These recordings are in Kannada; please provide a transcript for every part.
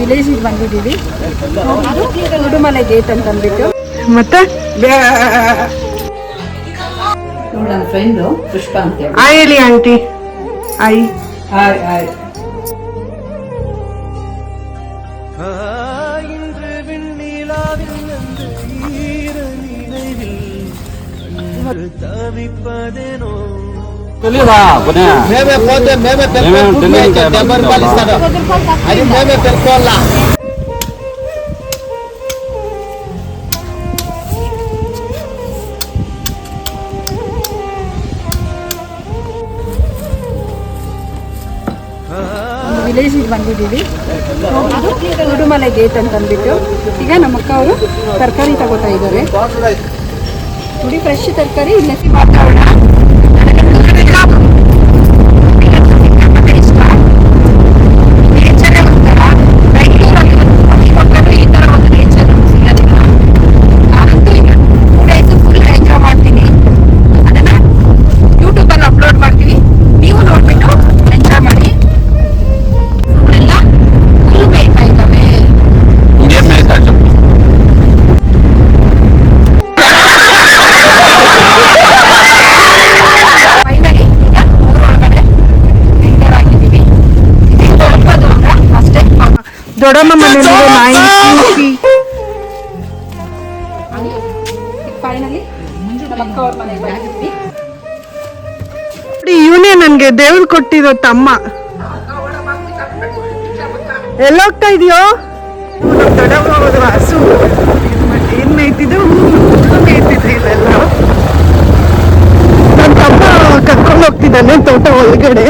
ವಿಲೇಜಿಗೆ ಬಂದಿದ್ದೀವಿ ಇದು ಉಡುಮಲೆ ಗೇಟ್ ಅಂತ ಅಂದ್ಬಿಟ್ಟು ಮತ್ತೆ ನನ್ನ ಫ್ರೆಂಡು ಪುಷ್ಪ ಅಂತೇಳಿ ಆಯ್ ಹೇಳಿ ಆಂಟಿ ಆಯ್ ಹಾಯ್ ಹಾಯ್ இன்று விண்ணிலாவில் அந்த ஈர நினைவில் கண்டு தவிப்பதேனோ తెలియదా కొనే మేమే పోతే మేమే మేమే పెట్టుకోవాలి ఢిల్లీ అయితే డెబ్బై రూపాయలు ఇస్తాడు అది మేమే పెట్టుకోవాలా ಒಂದು ವಿಲೇಜಿಗೆ ಬಂದಿದ್ದೀವಿ ಇದು ಉಡುಮಲೆ ಗೇಟ್ ಅಂತ ಅಂದ್ಬಿಟ್ಟು ಈಗ ನಮ್ಮ ಅಕ್ಕ ಅವರು ತರಕಾರಿ ತಗೋತಾ ಇದ್ದಾರೆ ನೋಡಿ ಫ್ರೆಶ್ ತರಕಾರಿ ಇಲ್ಲೇ ವಾತಾವರಣ อันนี้คืออันนี้ครับ ದೊಡ್ಡಮ್ಮ ಮನೇಲಿ ನಾಯಿ ಕೂಸಿ ಫೈನಲಿ ಇವನೇ ನನ್ಗೆ ದೇವ್ರು ಕೊಟ್ಟಿರೋ ತಮ್ಮ. ಎಲ್ಲೋಗ್ತಾ ಇದೆಯೋ? ದೊಡ್ಡಮ್ಮ ಹೋದ್ರು ಹಸು ಏನ್ ಮೇಯ್ತಿದ್ದು ಮೇಯ್ತಿದ್ರು ಇದೆಲ್ಲ ನನ್ನ ತಮ್ಮ ಕರ್ಕೊಂಡು ಹೋಗ್ತಿದ್ದಾನೆ ತೋಟ ಒಳಗಡೆ.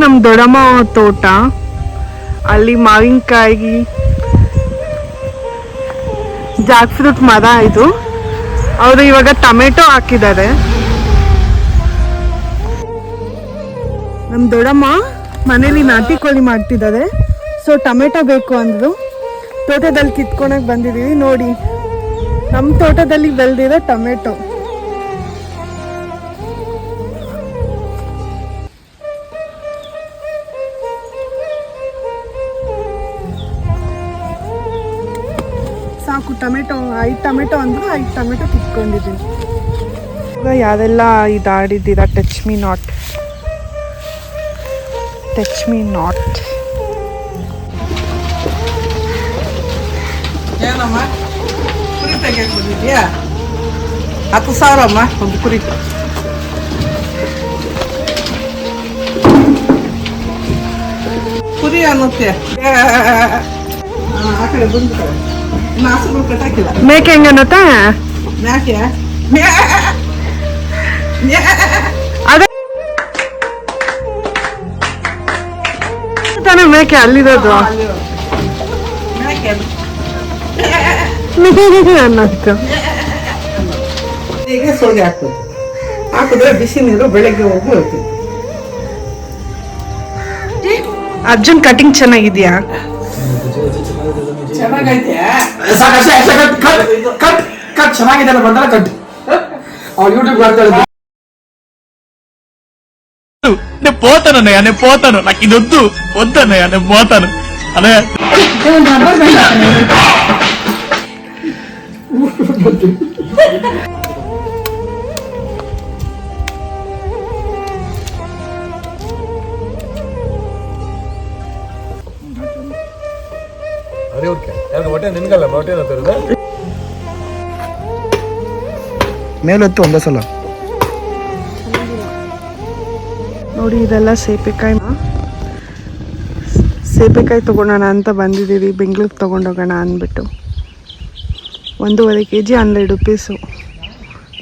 ನಮ್ ದೊಡ್ಡಮ್ಮ ತೋಟ. ಅಲ್ಲಿ ಮಾವಿನಕಾಯಿ, ಜಾಕ್ ಫ್ರೂಟ್ ಮರ ಇದು. ಅವರು ಇವಾಗ ಟೊಮೆಟೊ ಹಾಕಿದ್ದಾರೆ. ನಮ್ಮ ದೊಡ್ಡಮ್ಮ ಮನೇಲಿ ನಾಟಿ ಕೋಳಿ ಮಾಡ್ತಿದ್ದಾರೆ. ಸೊ ಟೊಮೆಟೊ ಬೇಕು ಅಂದರು. ತೋಟದಲ್ಲಿ ಕಿತ್ಕೊಳಕ್ ಬಂದಿದ್ದೀವಿ ನೋಡಿ ನಮ್ಮ ತೋಟದಲ್ಲಿ ಬೆಳೆದಿರೋ ಟೊಮೆಟೊ. ಸಾಕು ಟೊಮೆಟೊ ಐದು ಟೊಮೆಟೊ ಅಂದ್ರು ಐದು ಟೊಮೆಟೊ ಕಿತ್ಕೊಂಡಿದ್ದೀನಿ ಇವಾಗ ಯಾರೆಲ್ಲ ಇದಾಡಿದ್ದೀರಾ touch me not touch me not ಏನಮ್ಮ ಕುರಿ ತೆಗಿಯಕ್ಕೆ ಬಂದಿದ್ಯಾ ಹತ್ತು ಸಾವಿರ ಅಮ್ಮ ಒಂದು ಕುರಿ ಕುರಿ ಅನ್ನುತ್ತೆ ಆ, ಆ ಕಡೆ ಬಂದು ಇನ್ನು ಹಸುಗಳು ಕಟ್ಟಾಕಿಲ್ಲ ಮೇಕೆ ಹೆಂಗನ್ನತ್ತ ಯಾಕೆ ಮ್ಯಾ. ಮ್ಯಾ. ಅದೇ ತಾನೇ ಮೇಕೆ ಅಲ್ಲಿರೋದು ಯಾಕೆ? ಅನ್ನತ್ತು ಈಗ ಸೋಗೆ ಹಾಕ್ಬೇಕು ಹಾಕಿದ್ರೆ ಬಿಸಿ ನೀರು ಬೆಳಗ್ಗೆ ಹೋಗಿ ಹೋಗ್ತೀವಿ ಅರ್ಜುನ್ ಕಟಿಂಗ್ ಚೆನ್ನಾಗಿದ್ಯಾ ಚೆನ್ನಾಗೈತೆ ಕಟ್ ಕಟ್ ಚೆನ್ನಾಗಿದೆ ಅಂತ ಬಂದ್ರೆ ಕಟ್ ಅವ್ರು ಯೂಟ್ಯೂಬ್ ಮಾಡ್ತಾ ಇದ್ದಾರೆ నేను పోతానన్నయ్య నేను పోతాను నాకు ఇది వద్దు వద్దన్నయ్య నేను పోతాను అన్నయ్య ಮೇಲೊತ್ತು ಒಂದೇ ಸಲ. ನೋಡಿ ಇದೆಲ್ಲ ಸೇಪೆಕಾಯಿ ಸೇಪೆಕಾಯಿ ತೊಗೊಳೋಣ ಅಂತ ಬಂದಿದ್ದೀವಿ. ಬೆಂಗಳೂರಿಗೆ ತೊಗೊಂಡೋಗೋಣ ಅಂದ್ಬಿಟ್ಟು. ಒಂದೂವರೆ ಕೆ ಜಿ ಹನ್ನೆರಡು ಪೀಸು.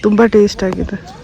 ತುಂಬ ಟೇಸ್ಟ್ ಆಗಿದೆ.